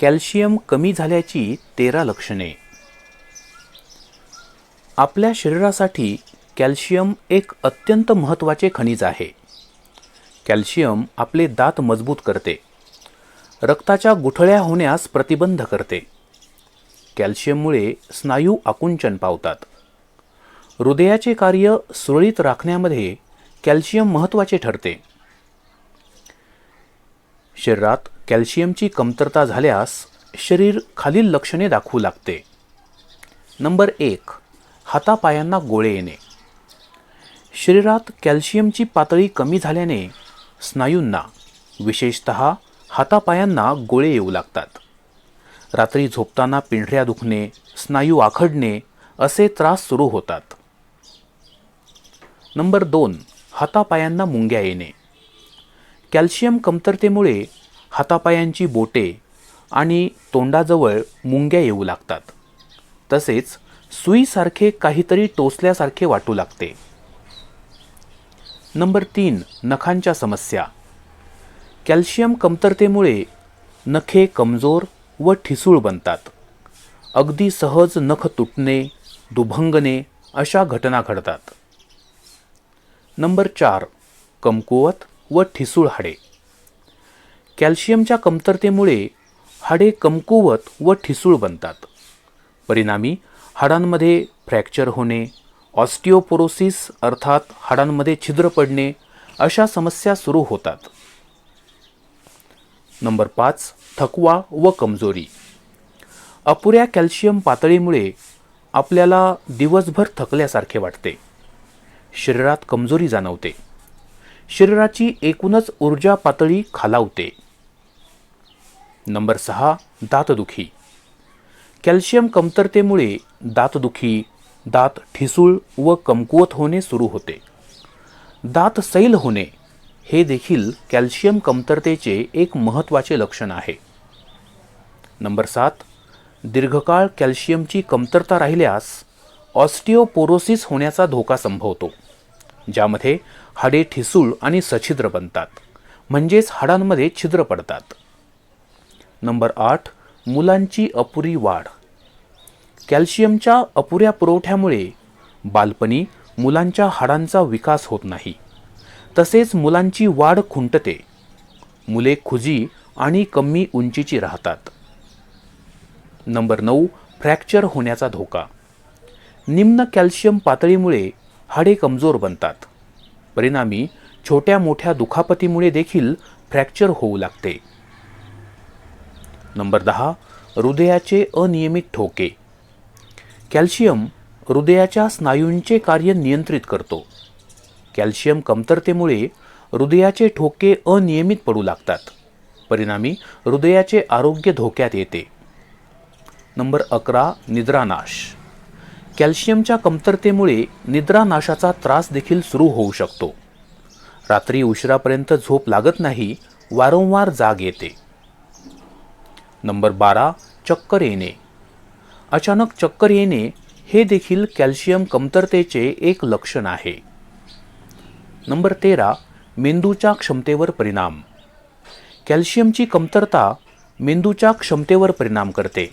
Calcium कमी झाल्याची तेरा लक्षणे. आपल्या शरीरासाठी कॅल्शियम एक अत्यंत महत्त्वाचे खनिज आहे. कॅल्शियम आपले दात मजबूत करते. रक्ताच्या गुठळ्या होण्यास प्रतिबंध करते. कॅल्शियममुळे स्नायू आकुंचन पावतात. हृदयाचे कार्य सुरळीत राखण्यामध्ये कॅल्शियम महत्त्वाचे ठरते. शरीरात कॅल्शियमची कमतरता झाल्यास शरीर खालील लक्षणे दाखवू लागते. नंबर एक हातापायांना गोळे येणे. शरीरात कॅल्शियमची पातळी कमी झाल्याने स्नायूंना विशेषत हातापायांना गोळे येऊ लागतात. रात्री झोपताना पिंढऱ्या दुखणे स्नायू आखडणे असे त्रास सुरू होतात. नंबर दोन हातापायांना मुंग्या येणे. कॅल्शियम कमतरतेमुळे हातापायांची बोटे आणि तोंडाजवळ मुंग्या येऊ लागतात. तसेच सुईसारखे काहीतरी टोचल्यासारखे वाटू लागते. नंबर तीन नखांच्या समस्या. कॅल्शियम कमतरतेमुळे नखे कमजोर व ठिसूळ बनतात. अगदी सहज नख तुटणे दुभंगणे अशा घटना घडतात. नंबर चार कमकुवत व ठिसूळ हाडे. कॅल्शियमच्या कमतरतेमुळे हाडे कमकुवत व ठिसूळ बनतात. परिणामी हाडांमध्ये फ्रॅक्चर होणे ऑस्टिओपोरोसिस अर्थात हाडांमध्ये छिद्र पडणे अशा समस्या सुरू होतात. नंबर पाच थकवा व कमजोरी. अपुऱ्या कॅल्शियम पातळीमुळे आपल्याला दिवसभर थकल्यासारखे वाटते. शरीरात कमजोरी जाणवते. शरीराची एकूणच ऊर्जा पातळी खालावते. नंबर सहा दातदुखी. कॅल्शियम कमतरतेमुळे दातदुखी दात ठिसूळ व कमकुवत होणे सुरू होते. दात सैल होणे हे देखील कॅल्शियम कमतरतेचे एक महत्त्वाचे लक्षण आहे. नंबर सात दीर्घकाळ कॅल्शियमची कमतरता राहिल्यास ऑस्टिओपोरोसिस होण्याचा धोका संभवतो ज्यामध्ये हाडे ठिसूळ आणि सछिद्र बनतात म्हणजेच हाडांमध्ये छिद्र पडतात. नंबर आठ मुलांची अपुरी वाढ. कॅल्शियमच्या अपुऱ्या पुरवठ्यामुळे बालपणी मुलांच्या हाडांचा विकास होत नाही. तसेच मुलांची वाढ खुंटते. मुले खुजी आणि कमी उंचीची राहतात. नंबर नऊ फ्रॅक्चर होण्याचा धोका. निम्न कॅल्शियम पातळीमुळे हाडे कमजोर बनतात. परिणामी छोट्या मोठ्या दुखापतीमुळे देखील फ्रॅक्चर होऊ लागते. नंबर दहा हृदयाचे अनियमित ठोके. कॅल्शियम हृदयाच्या स्नायूंचे कार्य नियंत्रित करतो. कॅल्शियम कमतरतेमुळे हृदयाचे ठोके अनियमित पडू लागतात. परिणामी हृदयाचे आरोग्य धोक्यात येते. नंबर अकरा निद्रानाश. कॅल्शियमच्या कमतरतेमुळे निद्रानाशाचा त्रास देखील सुरू होऊ शकतो. रात्री उशिरापर्यंत झोप लागत नाही वारंवार जाग येते. नंबर बारा चक्कर येणे. अचानक चक्कर येणे हे देखील कॅल्शियम कमतरतेचे एक लक्षण आहे. नंबर तेरा मेंदूच्या क्षमतेवर परिणाम. कॅल्शियमची कमतरता मेंदूच्या क्षमतेवर परिणाम करते.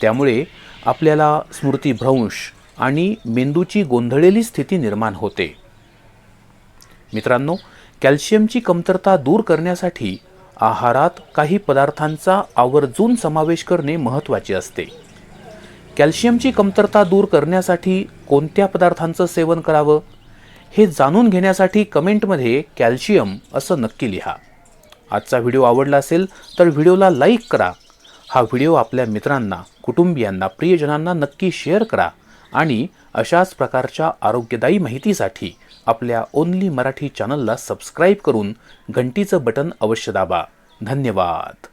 त्यामुळे आपल्याला स्मृतीभ्रंश आणि मेंदूची गोंधळलेली स्थिती निर्माण होते. मित्रांनो कॅल्शियमची कमतरता दूर करण्यासाठी आहारात काही पदार्थांचा आवर्जून समावेश करणे महत्त्वाचे असते. कॅल्शियमची कमतरता दूर करण्यासाठी कोणत्या पदार्थांचं सेवन करावं? हे जाणून घेण्यासाठी कमेंटमध्ये कॅल्शियम असं नक्की लिहा. आजचा व्हिडिओ आवडला असेल तर व्हिडिओला लाईक करा. हा व्हिडिओ आपल्या मित्रांना कुटुंबियांना प्रियजनांना नक्की शेअर करा आणि अशाच प्रकारच्या आरोग्यदायी माहितीसाठी आपल्या ओनली मराठी चॅनलला सबस्क्राईब करून घंटीचं बटन अवश्य दाबा. धन्यवाद.